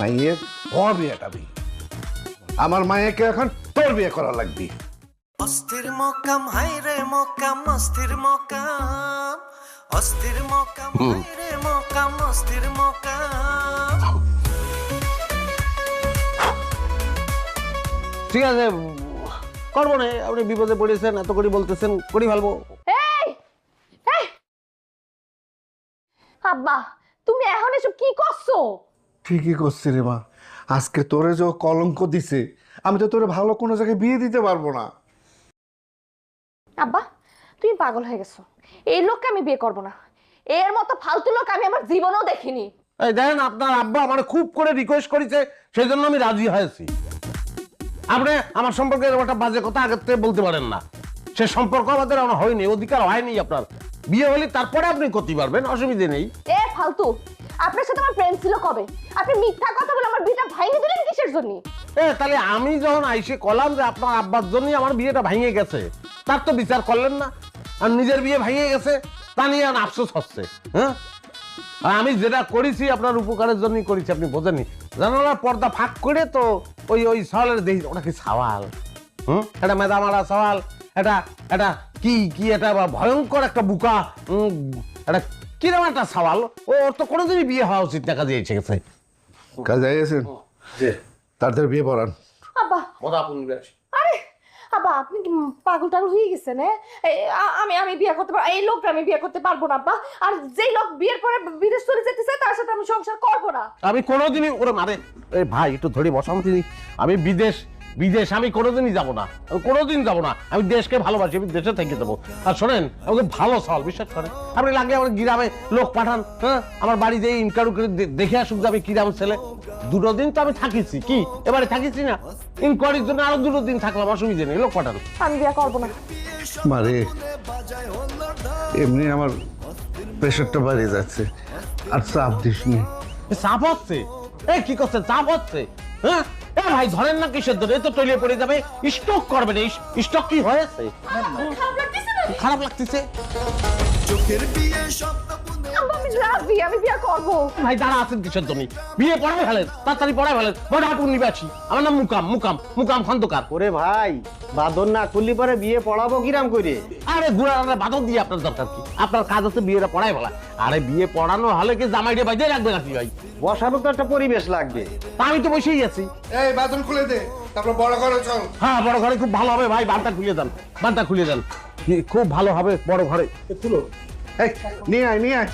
মাইয়ের তোর বিয়েটা বি আমার মায়েকে এখন তোর বিয়ে করা লাগবে। অস্থির মকাম হাই রে মকাম অস্থির মকাম। অস্থির মকাম হাই রে মকাম অস্থির মকাম। ঠিক আছে করব না আপনি বিপদে পড়েছেন এত করে বলতেছেন করি এই। আব্বা তুমি এখন এসব কি করছ? ঠিকই করছি রে মা। আজকে তোরে যে কলঙ্ক দিছে আমি তো তোরে ভালো কোনো জায়গায় বিয়ে দিতে পারব না। আব্বা তুমি পাগল হয়ে গেছো। এই লোককে আমি বিয়ে করব না। এর মতো ফালতু লোক আমি আমার জীবনেও দেখিনি। এই দেখেন আপনার আব্বা আমার খুব করে রিকোয়েস্ট করেছে সেই জন্য আমি রাজি হয়েছি। আপনি আমার সম্পর্কে একটা বাজে কথা আগে থেকে বলতে পারেন না। সে সম্পর্ক আমাদের আমার হয়নি অধিকার হয়নি আপনার। বিয়ে হলে তারপরে আপনি করতে পারবেন অসুবিধে নেই। এ ফালতু। আপনার সাথে আমার প্রেম ছিল কবে? আপনি মিথ্যা কথা বলে আমার বিয়েটা ভাঙিয়ে দিলেন কিসের জন্য? এ, তাহলে আমি যখন আইসে কলাম যে আপনার আব্বার জন্যই আমার বিয়েটা ভেঙে গেছে, তার তো বিচার করলেন না। আর নিজের বিয়ে ভেঙে গেছে, তা নিয়ে আর আফসোস হচ্ছে হ্যাঁ? আর আমি যেটা করেছি আপনার উপকারের জন্যই করেছি, আপনি বোঝেননি। জানালার পর্দা ফাঁক করে তো ওই ওই সওয়ালের দেখি ওটা কি সওয়াল? হুম? এটা মেদামারা সওয়াল? এটা এটা কি কি এটা ভয়ঙ্কর একটা বুকা? এটা কিরম একটা সওয়াল? ও ওর তো কোনোদিনই বিয়ে হওয়া উচিত না কাজে এসে গেছে? কাজে গেছেন তাদের বিয়ে পড়ান। আব্বা। আরে আব্বা আপনি কি পাগল টাগল হয়ে গেছেন হ্যাঁ? আমি আমি বিয়ে করতে পারব এই লোকটা আমি বিয়ে করতে পারব না আব্বা। আর যেই লোক বিয়ের পরে বিদেশ চলে যেতেছে তার সাথে আমি সংসার করব না। আমি কোনোদিনই ওরে মারে ভাই একটু ধরে বসাম তিনি। আমি বিদেশ বিদেশ আমি কোনোদিনই যাব না। আমি কোনোদিন যাব না। আমি দেশকে ভালোবাসি আমি দেশে থেকে যাব। আর শোনেন আমাকে ভালো সল বিশ্বাস করেন। আপনি লাগে আমার গ্রামে লোক পাঠান হ্যাঁ? আমার বাড়িতে ইনকারু করে দেখে আসুক যে আমি কিরাম ছেলে। দুটো দিন তো আমি থাকিছি। কি? এবারে থাকিছি না? ইনকোয়ারির জন্য আরও দুটো দিন থাকলাম অসুবিধা নেই লোক পাঠান। আমি বিয়ে করব না। মারে এমনি আমার প্রেশারটা বাড়ে যাচ্ছে আর চাপ দিস নি চাপ হচ্ছে? এ কি করছে? চাপ হচ্ছে? হ্যাঁ? ভাই ধরেন না কিসের ধরে তো পড়ে যাবে। স্টক করবে না স্টক কি হয়েছে? খারাপ লাগতেছে না খারাপ লাগতেছে। চোখের বিয়ে শব্দ আমি বিয়ে করব। ভাই দাঁড়া আছেন কিসের বিয়ে ফেলেন তাড়াতাড়ি ফেলেন। বড় আমার নাম মুকাম মুকাম মুকাম খন্দকার। ওরে ভাই বাদর না করলি পরে বিয়ে পড়াবো কিরাম করে? আরে বাদক দিয়ে আপনার দরকার কি? আপনার কাজ বিয়েটা পড়াই ফেলা আরে বিয়ে পড়ানো হলে কি জামাইটা বাজে রাখবে নাকি ভাই? বসারও তো একটা পরিবেশ লাগবে। তা আমি তো বসেই আছি। এই বাথরুম খুলে দে তারপর বড় ঘরে চল। হ্যাঁ বড় ঘরে খুব ভালো হবে ভাই বানটা খুলে দেন বানটা খুলে দেন। খুব ভালো হবে বড় ঘরে। এই নিয়ে আয় নিয়ে আয়।